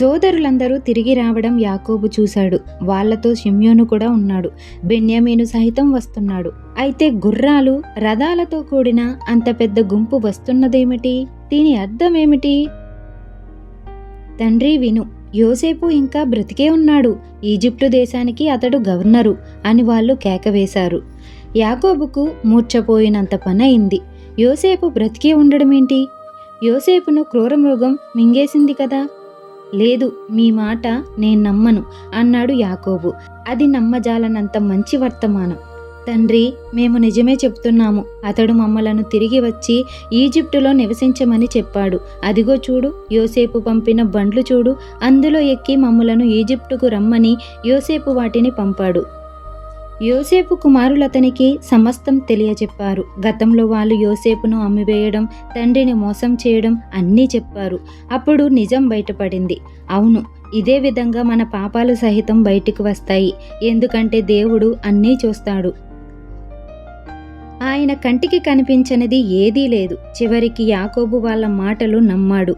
సోదరులందరూ తిరిగి రావడం యాకోబు చూశాడు. వాళ్ళతో షిమ్యోను కూడా ఉన్నాడు. బెన్యామీను సహితం వస్తున్నాడు. అయితే గుర్రాలు రథాలతో కూడిన అంత పెద్ద గుంపు వస్తున్నదేమిటి? దీని అర్థమేమిటి? తండ్రి విను. యోసేపు ఇంకా బ్రతికే ఉన్నాడు. ఈజిప్టు దేశానికి అతడు గవర్నరు అని వాళ్ళు కేకవేశారు. యాకోబుకు మూర్ఛపోయినంత పనైంది యోసేపు బ్రతికే ఉండడమేంటి? యోసేపును క్రూరమృగం మింగేసింది కదా. లేదు మీ మాట నేను నమ్మను అన్నాడు యాకోబు. అది నమ్మజాలనంత మంచి వర్తమానం. తండ్రి మేము నిజమే చెప్తున్నాము. అతడు మమ్మలను తిరిగి వచ్చి ఈజిప్టులో నివసించమని చెప్పాడు. అదిగో చూడు యోసేపు పంపిన బండ్లు చూడు. అందులో ఎక్కి మమ్మలను ఈజిప్టుకు రమ్మని యోసేపు వాటిని పంపాడు. యోసేపు కుమారులతనికి సమస్తం తెలియచెప్పారు గతంలో వాళ్ళు యోసేపును అమ్మివేయడం తండ్రిని మోసం చేయడం అన్నీ చెప్పారు. అప్పుడు నిజం బయటపడింది. అవును ఇదే విధంగా మన పాపాలు సహితం బయటికి వస్తాయి. ఎందుకంటే దేవుడు అన్నీ చూస్తాడు. ఆయన కంటికి కనిపించనిది ఏదీ లేదు. చివరికి యాకోబు వాళ్ళ మాటలు నమ్మాడు.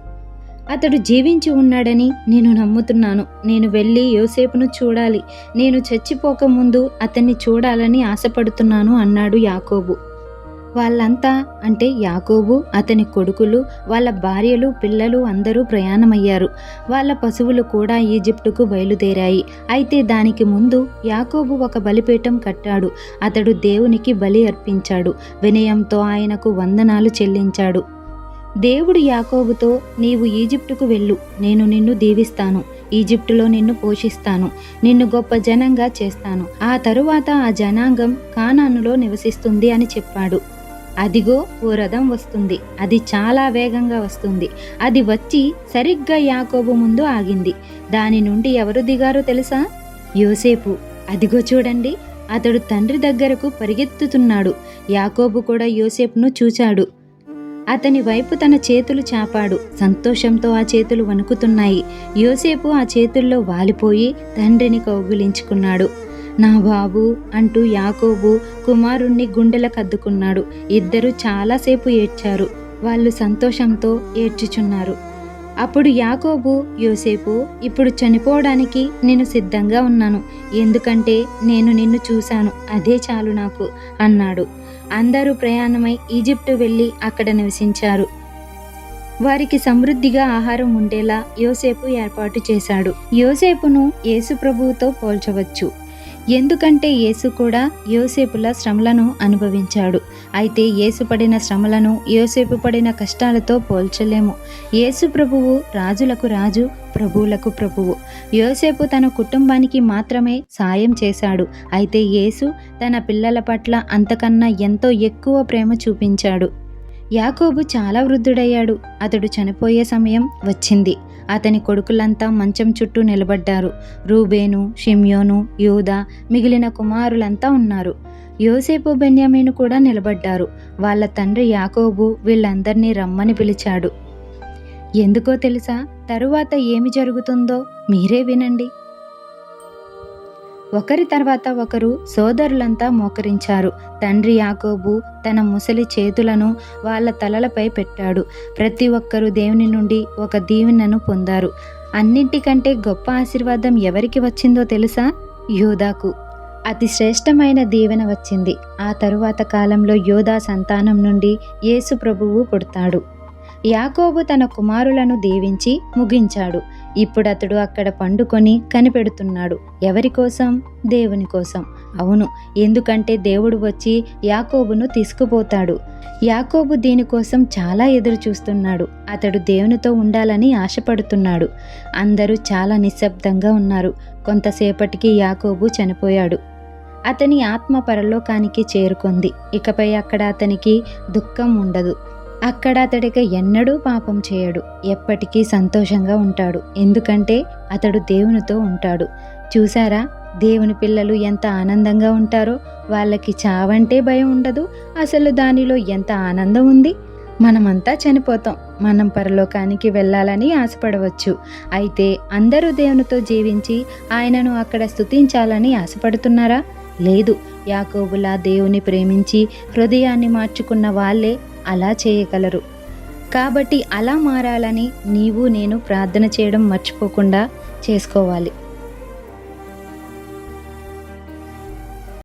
అతడు జీవించి ఉన్నాడని నేను నమ్ముతున్నాను. నేను వెళ్ళి యోసేపును చూడాలి. నేను చచ్చిపోకముందు అతన్ని చూడాలని ఆశపడుతున్నాను అన్నాడు యాకోబు. వాళ్ళంతా అంటే యాకోబు అతని కొడుకులు వాళ్ళ భార్యలు పిల్లలు అందరూ ప్రయాణమయ్యారు. వాళ్ళ పశువులు కూడా ఈజిప్టుకు బయలుదేరాయి. అయితే దానికి ముందు యాకోబు ఒక బలిపీఠం కట్టాడు. అతడు దేవునికి బలి అర్పించాడు. వినయంతో ఆయనకు వందనాలు చెల్లించాడు. దేవుడు యాకోబుతో నీవు ఈజిప్టుకు వెళ్ళు. నేను నిన్ను దీవిస్తాను. ఈజిప్టులో నిన్ను పోషిస్తాను. నిన్ను గొప్ప జనంగా చేస్తాను. ఆ తరువాత ఆ జనాంగం కానానులో నివసిస్తుంది అని చెప్పాడు. అదిగో ఓ రథం వస్తుంది. అది చాలా వేగంగా వస్తుంది. అది వచ్చి సరిగ్గా యాకోబు ముందు ఆగింది. దాని నుండి ఎవరు దిగారో తెలుసా? యోసేపు. అదిగో చూడండి. అతడు తండ్రి దగ్గరకు పరిగెత్తుతున్నాడు. యాకోబు కూడా యోసేపును చూచాడు. అతని వైపు తన చేతులు చాపాడు. సంతోషంతో ఆ చేతులు వణుకుతున్నాయి. యోసేపు ఆ చేతుల్లో వాలిపోయి తండ్రిని కౌగిలించుకున్నాడు. నా బాబు అంటూ యాకోబు కుమారుణ్ణి గుండెల కద్దుకున్నాడు. ఇద్దరు చాలాసేపు ఏడ్చారు. వాళ్ళు సంతోషంతో ఏడ్చుచున్నారు. అప్పుడు యాకోబు యోసేపు ఇప్పుడు చనిపోవడానికి నేను సిద్ధంగా ఉన్నాను. ఎందుకంటే నేను నిన్ను చూశాను. అదే చాలు నాకు అన్నాడు. అందరూ ప్రయాణమై ఈజిప్టు వెళ్ళి అక్కడ నివసించారు. వారికి సమృద్ధిగా ఆహారం ఉండేలా యోసేపు ఏర్పాటు చేశాడు. యోసేపును యేసుప్రభువుతో పోల్చవచ్చు. ఎందుకంటే యేసు కూడా యోసేపుల శ్రమలను అనుభవించాడు. అయితే యేసు పడిన శ్రమలను యోసేపు పడిన కష్టాలతో పోల్చలేము. యేసు ప్రభువు రాజులకు రాజు ప్రభువులకు ప్రభువు. యోసేపు తన కుటుంబానికి మాత్రమే సాయం చేశాడు. అయితే యేసు తన పిల్లల పట్ల అంతకన్నా ఎంతో ఎక్కువ ప్రేమ చూపించాడు. యాకోబు చాలా వృద్ధుడయ్యాడు. అతడు చనిపోయే సమయం వచ్చింది. అతని కొడుకులంతా మంచం చుట్టూ నిలబడ్డారు. రూబేను షిమ్యోను యూదా మిగిలిన కుమారులంతా ఉన్నారు. యోసేపు బెన్యామీను కూడా నిలబడ్డారు. వాళ్ళ తండ్రి యాకోబు వీళ్ళందరినీ రమ్మని పిలిచాడు. ఎందుకో తెలుసా? తరువాత ఏమి జరుగుతుందో మీరే వినండి. ఒకరి తర్వాత ఒకరు సోదరులంతా మోకరించారు. తండ్రి యాకోబు తన ముసలి చేతులను వాళ్ళ తలలపై పెట్టాడు. ప్రతి ఒక్కరూ దేవుని నుండి ఒక దీవెనను పొందారు. అన్నింటికంటే గొప్ప ఆశీర్వాదం ఎవరికి వచ్చిందో తెలుసా? యోధాకు అతి శ్రేష్టమైన దీవెన వచ్చింది. ఆ తరువాత కాలంలో యోధా సంతానం నుండి యేసు ప్రభువు పుడతాడు. యాకోబు తన కుమారులను దీవించి ముగించాడు. ఇప్పుడు అతడు అక్కడ పండుకొని కనిపెడుతున్నాడు. ఎవరి కోసం? దేవుని కోసం. అవును ఎందుకంటే దేవుడు వచ్చి యాకోబును తీసుకుపోతాడు. యాకోబు దీనికోసం చాలా ఎదురు చూస్తున్నాడు అతడు దేవునితో ఉండాలని ఆశపడుతున్నాడు. అందరూ చాలా నిశ్శబ్దంగా ఉన్నారు. కొంతసేపటికి యాకోబు చనిపోయాడు. అతని ఆత్మ పరలోకానికి చేరుకుంది. ఇకపై అక్కడ అతనికి దుఃఖం ఉండదు. అక్కడ అతడికి ఎన్నడూ పాపం చేయడు. ఎప్పటికీ సంతోషంగా ఉంటాడు. ఎందుకంటే అతడు దేవునితో ఉంటాడు. చూసారా దేవుని పిల్లలు ఎంత ఆనందంగా ఉంటారో? వాళ్ళకి చావంటే భయం ఉండదు. అసలు దానిలో ఎంత ఆనందం ఉంది? మనమంతా చనిపోతాం. మనం పరలోకానికి వెళ్ళాలని ఆశపడవచ్చు. అయితే అందరూ దేవునితో జీవించి ఆయనను అక్కడ స్తుతించాలని ఆశపడుతున్నారా? లేదు. యాకోబులా దేవుని ప్రేమించి హృదయాన్ని మార్చుకున్న వాళ్ళే అలా చేయగలరు. కాబట్టి అలా మారాలని నీవు నేను ప్రార్థన చేయడం మర్చిపోకుండా చేసుకోవాలి.